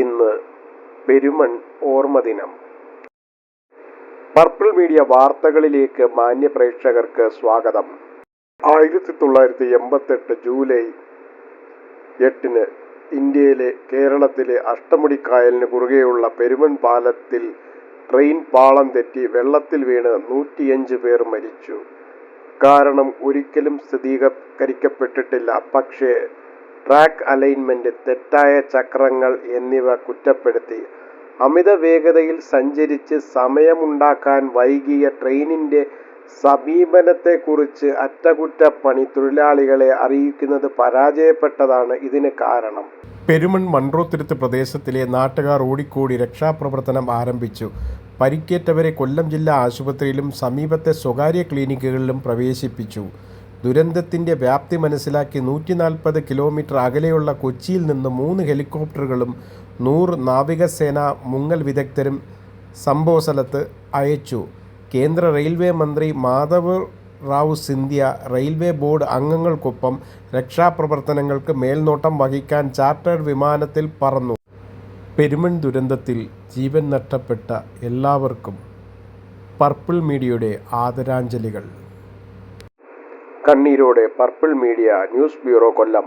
ഇന്ന് പെരുമൺ ഓർമ്മ ദിനം. പർപ്പിൾ മീഡിയ വാർത്തകളിലേക്ക് മാന്യ പ്രേക്ഷകർക്ക് സ്വാഗതം. ആയിരത്തി തൊള്ളായിരത്തി എൺപത്തെട്ട് ജൂലൈ എട്ടിന് ഇന്ത്യയിലെ കേരളത്തിലെ അഷ്ടമുടിക്കായലിന് കുറുകെയുള്ള പെരുമൺ പാലത്തിൽ ട്രെയിൻ പാളം തെറ്റി വെള്ളത്തിൽ വീണ് നൂറ്റിയഞ്ച് പേർ മരിച്ചു. കാരണം ഒരിക്കലും സ്ഥിരീകരിക്കപ്പെട്ടിട്ടില്ല പക്ഷേ ട്രാക്ക് അലൈൻമെന്റ് തെറ്റായ ചക്രങ്ങൾ എന്നിവ കുറ്റപ്പെടുത്തി. അമിത വേഗതയിൽ സഞ്ചരിച്ച് സമയമുണ്ടാക്കാൻ വൈകിയ ട്രെയിനിന്റെ സമീപനത്തെക്കുറിച്ച് അറ്റകുറ്റപ്പണി തൊഴിലാളികളെ അറിയിക്കുന്നത് പരാജയപ്പെട്ടതാണ് ഇതിന് കാരണം. പെരുമൺ മൺറോത്തിരുത്ത് പ്രദേശത്തിലെ നാട്ടുകാർ ഓടിക്കൂടി രക്ഷാപ്രവർത്തനം ആരംഭിച്ചു. പരിക്കേറ്റവരെ കൊല്ലം ജില്ലാ ആശുപത്രിയിലും സമീപത്തെ സ്വകാര്യ ക്ലിനിക്കുകളിലും പ്രവേശിപ്പിച്ചു. ദുരന്തത്തിന്റെ വ്യാപ്തി മനസ്സിലാക്കി നൂറ്റി നാൽപ്പത് കിലോമീറ്റർ അകലെയുള്ള കൊച്ചിയിൽ നിന്ന് മൂന്ന് ഹെലികോപ്റ്ററുകളും നൂറ് നാവികസേന മുങ്ങൽ വിദഗ്ധരും സംഭവസ്ഥലത്ത് അയച്ചു. കേന്ദ്ര റെയിൽവേ മന്ത്രി മാധവ് റാവു സിന്ധ്യ റെയിൽവേ ബോർഡ് അംഗങ്ങൾക്കൊപ്പം രക്ഷാപ്രവർത്തനങ്ങൾക്ക് മേൽനോട്ടം വഹിക്കാൻ ചാർട്ടേഡ് വിമാനത്തിൽ പറന്നു. പെരുമൺ ദുരന്തത്തിൽ ജീവൻ നഷ്ടപ്പെട്ട എല്ലാവർക്കും പർപ്പിൾ മീഡിയയുടെ ആദരാഞ്ജലികൾ. കണ്ണീരോടെ purple media news bureau Kollam